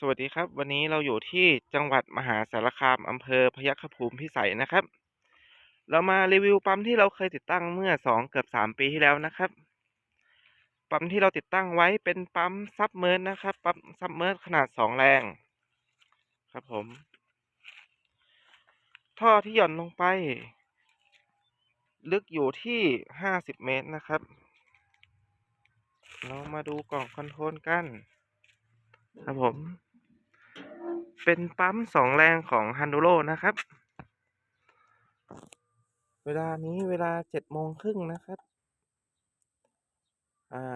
สวัสดีครับ วันนี้เราอยู่ที่จังหวัดมหาสารคามอำเภอพยัคฆภูมิพิสัยนะครับ เรามารีวิวปั๊มที่เราเคยติดตั้งเมื่อสองเกือบสามปีที่แล้วนะครับ ปั๊มที่เราติดตั้งไว้เป็นปั๊มซับเมอร์นะครับ ปั๊มซับเมอร์ขนาดสองแรง ครับผม ท่อที่หย่อนลงไป ลึกอยู่ที่ห้าสิบเมตรนะครับ เรามาดูกล่องคอนโทรลกัน ครับผม เป็นปั๊มสองแรงของฮันดูโ o นะครับ เวลานี้เวลาเจ็ดโมงครึ่งนะครับ อ่า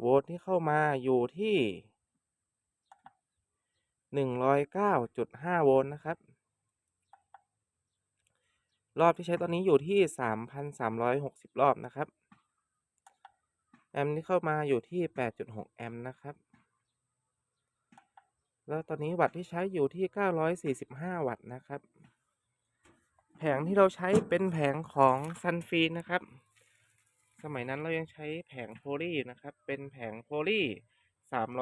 โวลต์ที่เข้ามาอยู่ที่หนึ่งร้อยเก้าจุดห้าโวลต์นะครับ รอบที่ใช้ตอนนี้อยู่ที่สามพันสามร้อยหกสิบรอบนะครับ แอมป์ที่เข้ามาอยู่ที่แปดจุดหกแอมป์นะครับ แล้วตอนนี้วัตต์ที่ใช้อยู่ที่ 945 วัตต์นะครับ แผงที่เราใช้เป็นแผงของซันฟีนะครับ สมัยนั้นเรายังใช้แผงโพลีนะครับ เป็นแผงโพลี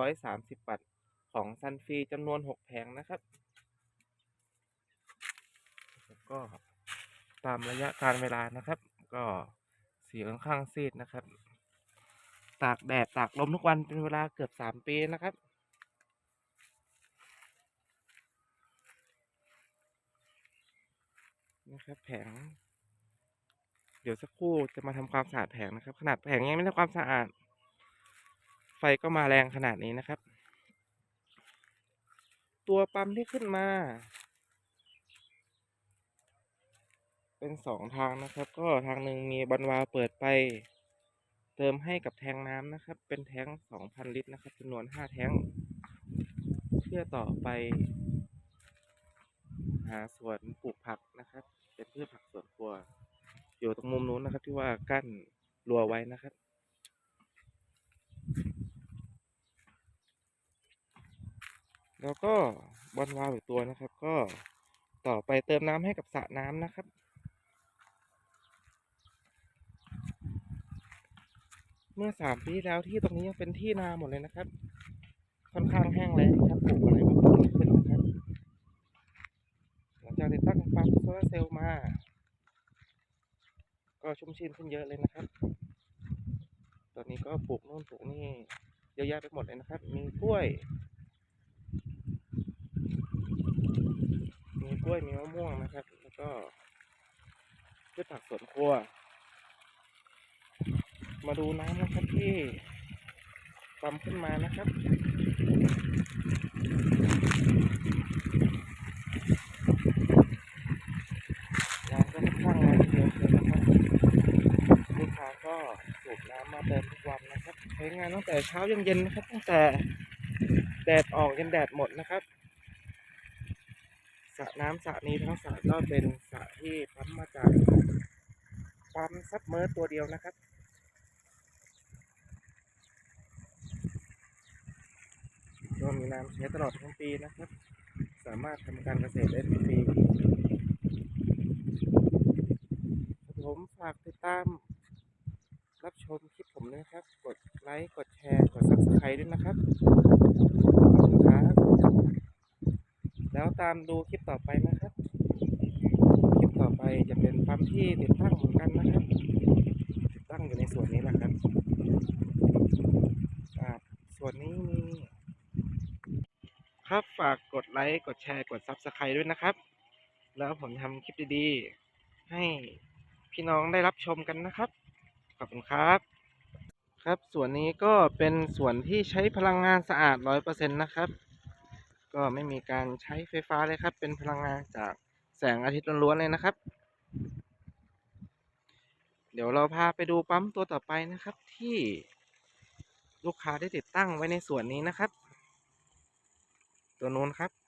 330 วัตต์ของซันฟีจำนวน 6 แผงนะครับแล้วก็ตามระยะการเวลานะครับ ก็สีค่อนข้างซีดนะครับ ตากแดดตากลมทุกวันเป็นเวลาเกือบ 3 ปีนะครับ นะครับแผง เดี๋ยวสักครู่จะมาทำความสะอาดแผงนะครับ ขนาดแผงยังไม่ทำความสะอาด ไฟก็มาแรงขนาดนี้นะครับ ตัวปั๊มที่ขึ้นมา เป็นสองทางนะครับ ก็ทางหนึ่งมีบันวาล์วเปิดไป เติมให้กับแทงน้ำนะครับ เป็นแทงสองพันลิตรนะครับจำนวนห้าแทงเพื่อต่อไป หาสวนปลูกผักนะครับ เป็นพืชผักสวนครัว อยู่ตรงมุมนู้นนะครับ ที่ว่ากั้นรั้วไว้นะครับแล้วก็บอลวาวอีกตัวนะครับ ก็ต่อไปเติมน้ำให้กับสระน้ำนะครับ เมื่อสามปีแล้วที่ตรงนี้ยังเป็นที่นาหมดเลยนะครับ ค่อนข้างแห้งแล้งครับปลูกอะไรก็ปลูกไม่ขึ้นนะครับ หลังจากติดตั้งปั๊มโซ ลาร์เซลล์มา ก็ชุ่มชื่นขึ้นเยอะเลยนะครับ ตอนนี้ก็ปลูกโน่นปลูกนี่เยอะแยะไปหมดเลยนะครับ มีกล้วย มีกล้วยมีมะม่วงนะครับ แล้วก็พืชผักสวนครัว มาดูน้ำนะครับที่ปั๊มขึ้นมานะครับ น้ำก็ค่อนข้างแรงเยอะเลยนะครับ ลูกค้าก็สูบน้ำมาเติมทุกวันนะครับ ใช้งานตั้งแต่เช้ายันเย็นนะครับ ตั้งแต่แดดออกยันแดดหมดนะครับสระน้ำสระนี้ทั้งสระก็เป็นสระที่ปั๊มมาจากปั๊มซับเมอร์ตัวเดียวนะครับก็มีน้ำใช้ตลอดทั้งปีนะครับ สามารถทำการเกษตรได้ทุกปีผมฝากติดตามรับชม นะครับ กดไลค์ กดแชร์ กด subscribe ด้วยนะครับ ขอบคุณครับ แล้วตามดูคลิปต่อไปนะครับ คลิปต่อไปจะเป็นปั๊มที่ติดตั้งเหมือนกันนะครับ ติดตั้งอยู่ในส่วนนี้แหละครับส่วนนี้มีครับฝากกดไลค์ กดแชร์ กด subscribe ด้วยนะครับ แล้วผมทำคลิปดีๆ ให้พี่น้องได้รับชมกันนะครับ ขอบคุณครับ ครับส่วนนี้ก็เป็นส่วนที่ใช้พลังงานสะอาดร้อยเปอร์เซ็นต์นะครับ ก็ไม่มีการใช้ไฟฟ้าเลยครับ เป็นพลังงานจากแสงอาทิตย์ล้วนๆเลยนะครับ เดี๋ยวเราพาไปดูปั๊มตัวต่อไปนะครับ ที่ลูกค้าได้ติดตั้งไว้ในส่วนนี้นะครับ ตัวนู้นครับ